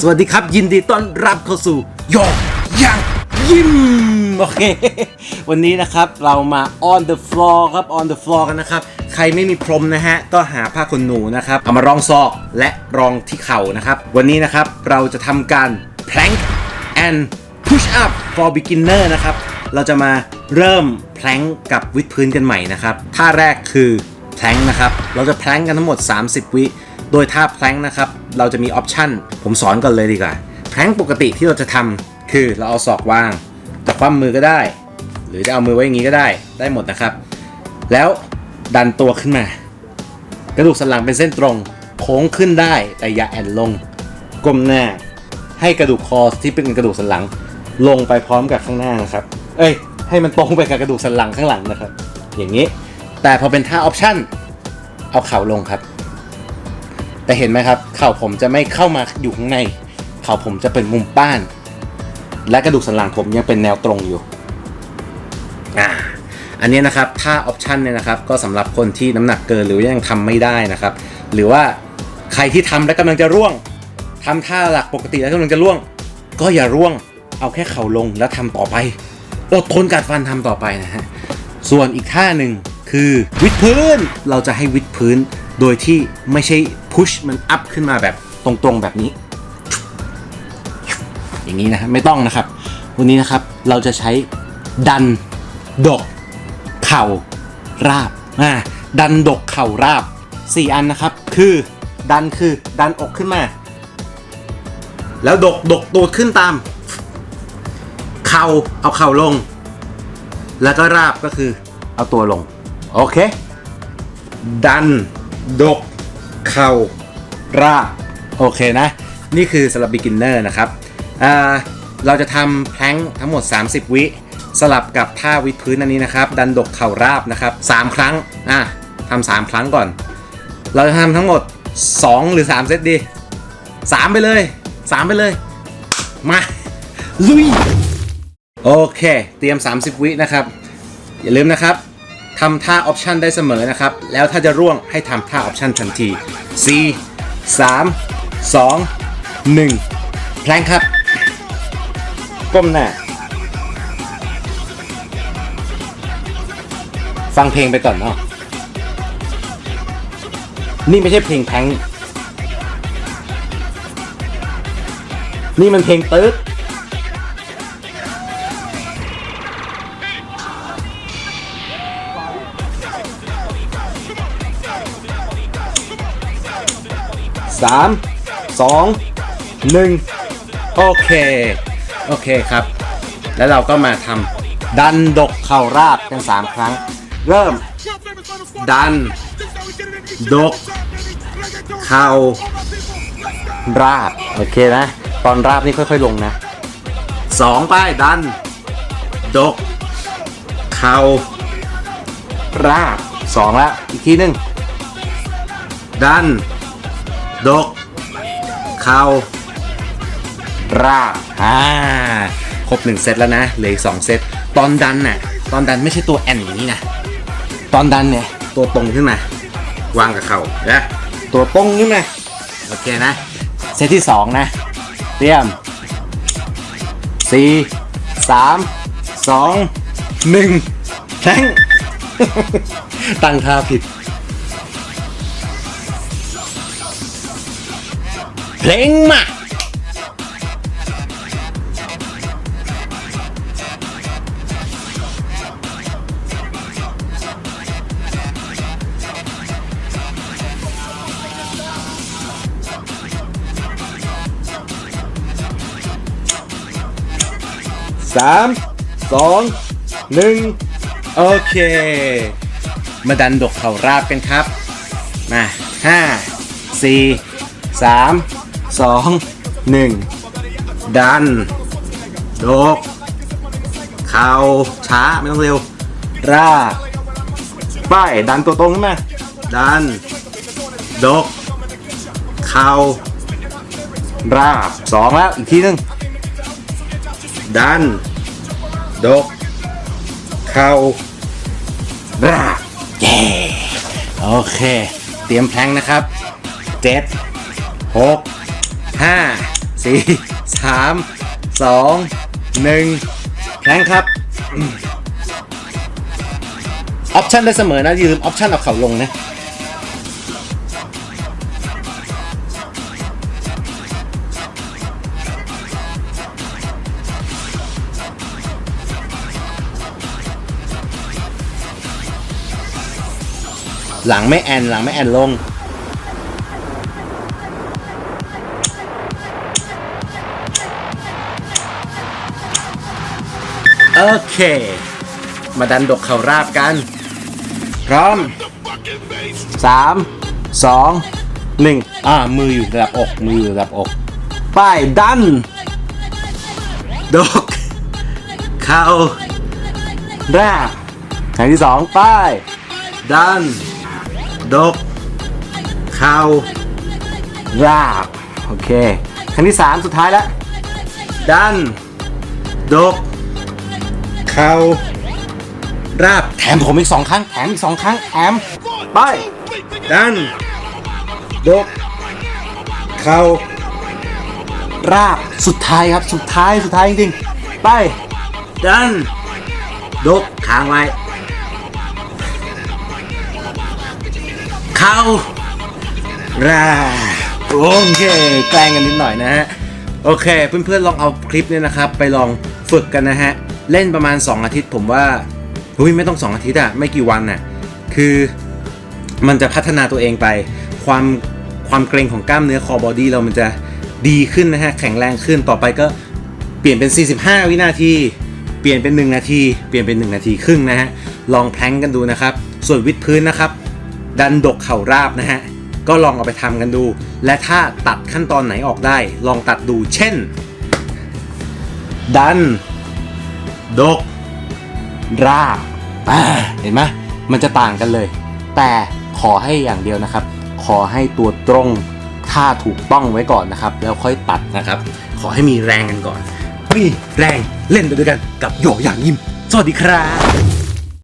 สวัสดีครับ ยินดีต้อนรับเข้าสู่ยกยังยิมโอเค วันนี้นะครับเรามา on the floor ครับ on the floor กันนะครับ ใครไม่มีพรมนะฮะ ก็หาผ้าขนหนูนะครับ เอามารองซอกและรองที่เข่านะครับ วันนี้นะครับเราจะทำการ plank and push up for beginner นะครับ เราจะมาเริ่ม plank กับวิดพื้นกันใหม่นะครับ ท่าแรกคือ plank นะครับ เราจะ plank กันทั้งหมด 30 วิ โดยท่า plank นะครับเราจะมีออปชันผมสอนก่อนเลยดีกว่า plank ปกติที่เราจะทำคือเราเอาศอกวางจะคว่ำมือก็ได้ หรือจะเอามือไว้อย่างนี้ก็ได้ได้หมดนะครับ แล้วดันตัวขึ้นมา กระดูกสันหลังเป็นเส้นตรง โค้งขึ้นได้แต่อย่าแอนลงก้มหน้า ให้กระดูกคอที่เป็นกระดูกสันหลัง ลงไปพร้อมกับข้างหน้านะครับ เอ้ย ให้มันตรงไปกับกระดูกสันหลังข้างหลังนะครับ อย่างนี้ แต่พอเป็นท่าออปชั่นเอาเข่าลงครับ แต่เห็นไหมครับ เข่าผมจะไม่เข้ามาอยู่ข้างใน เข่าผมจะเป็นมุมป้าน และกระดูกสันหลังผมยังเป็นแนวตรงอยู่อ่าอันนี้นะครับท่าออปชันเนี่ยนะครับก็สำหรับคนที่น้ำหนักเกินหรือยังทำไม่ได้นะครับ หรือว่าใครที่ทำแล้วกำลังจะร่วงทำท่าหลักปกติแล้วกำลังจะร่วง ก็อย่าร่วงเอาแค่เข่าลงแล้วทำต่อไปอดทนกัดฟันทำต่อไปนะฮะส่วนอีกท่าหนึ่งคือวิดพื้นเราจะให้วิดพื้นโดยที่ไม่ใช่ พุชมันอัพขึ้นมาแบบตรงๆแบบนี้ อย่างนี้นะฮะไม่ต้องนะครับ วันนี้นะครับเราจะใช้ดันดก เข่าราบอ่าดันดกเข่าราบ 4 อันนะครับ คือดันคือดันอกขึ้นมา แล้วดกดกตูดขึ้นตาม เข่าเอาเข่าลง แล้วก็ราบก็คือเอาตัวลง โอเค ดันดก เข่าราบโอเคนะ นี่คือสำหรับ beginner นะครับเราจะทำแพลงทั้งหมด 30 วิ สลับกับท่าวิดพื้นอันนี้นะครับ ดันดกเข่าราบนะครับ 3 ครั้งอะทำ3ครั้งก่อน เราจะทำทั้งหมด 2 หรือ 3 เซตดี 3 ไปเลย 3 ไปเลย มาลุยโอเค เตรียม 30 วินะครับ อย่าลืมนะครับ ทำท่าออปชันได้เสมอนะครับ แล้วถ้าจะร่วงให้ทำท่าออปชันทันที4 3 2 1 แพลงครับ ก้มหน้า ฟังเพลงไปก่อนเนาะนี่ไม่ใช่เพลงแพลงนี่มันเพลงตึ๊ด สามสองหนึ่งโอเค โอเคครับ แล้วเราก็มาทำดันดกเข่าราบกัน 3 ครั้ง เริ่ม ดัน ดก เข่าราบ โอเคนะ ตอนราบนี่ค่อยๆลงนะสองไปดัน ดก เข่าราบสองแล้วอีกทีหนึ่งดัน ดก เข่า ราบอ่าครบหนึ่งเซตแล้วนะเหลืออีกสองเซตตอนดันน่ะตอนดันไม่ใช่ตัวแอนอย่างนี้นะตอนดันเนี่ยตัวตรงขึ้นมาวางกับเข่านะตัวตรงขึ้นมาโอเคนะ เซตที่สองนะเตรียมสี่สามสองหนึ่งแทงตั้งท่าผิด เพลงมาสามสองหนึ่งโอเค มาดันดกเข่าราบกันครับ มาห้าสี่สาม สองหนึ่งดันโดกเข่าช้าไม่ต้องเร็วราบไปดันตัวตรงขึ้นมาดันดกเข่าราบสองแล้ว อีกทีหนึง ดัน ดก เข่ารากเย้โอเค เตรียมแพลงนะครับเจ็ดหก ห้าสสี่สามสองหนึ่งแข็งครับออปชันได้เสมอนะอย่าลืมออปชันเอาเข่าลงนะหลังไม่แอนหลังไม่แอนลง โอเค มาดันดกเข่าราบกัน พร้อมสามสองหนึ่งอ่า มืออยู่ระดับอก มืออยู่ระดับอก ไป้ายดัน ดก เข่าราบครั้งที่สองไป้ายดัน ดก เข่าราบ โอเคครั้งที่สามสุดท้ายแล้ว ดัน ดก เข่าราบแถมผมอีกสองครั้งแถมอีกสองครั้งแถมไปดันดกเข่าราบสุดท้ายครับสุดท้ายสุดท้ายจริงๆไปดันดกค้างไว้เขาราโอเคแกล้งกันนิดหน่อยนะฮะโอเคเพื่อนๆลองเอาคลิปเนี่ยนะครับ ไปลองฝึกกันนะฮะ เล่นประมาณ 2 อาทิตย์ ผมว่าหุยไม่ต้อง 2 อาทิตย์อะไม่กี่วันน่ะคือมันจะพัฒนาตัวเองไป ความความเกรงของกล้ามเนื้อคอบอดี้เรามันจะดีขึ้นนะฮะ แข็งแรงขึ้นต่อไปก็เปลี่ยนเป็น 45 วินาที เปลี่ยนเป็น 1 นาที เปลี่ยนเป็น 1 นาทีครึ่งนะฮะ ลองแพลงกันดูนะครับ ส่วนวิดพื้นนะครับ ดันดกเข่าราบนะฮะ ก็ลองเอาไปทำกันดู และถ้าตัดขั้นตอนไหนออกได้ ลองตัดดู เช่น ดัน ดก ราบอ่าเห็นไหมมันจะต่างกันเลย แต่ขอให้อย่างเดียวนะครับ ขอให้ตัวตรงท่าถูกต้องไว้ก่อนนะครับ แล้วค่อยตัดนะครับ ขอให้มีแรงกันก่อน มีแรงเล่นไปด้วยกันกับโยอย่างยิม สวัสดีครับ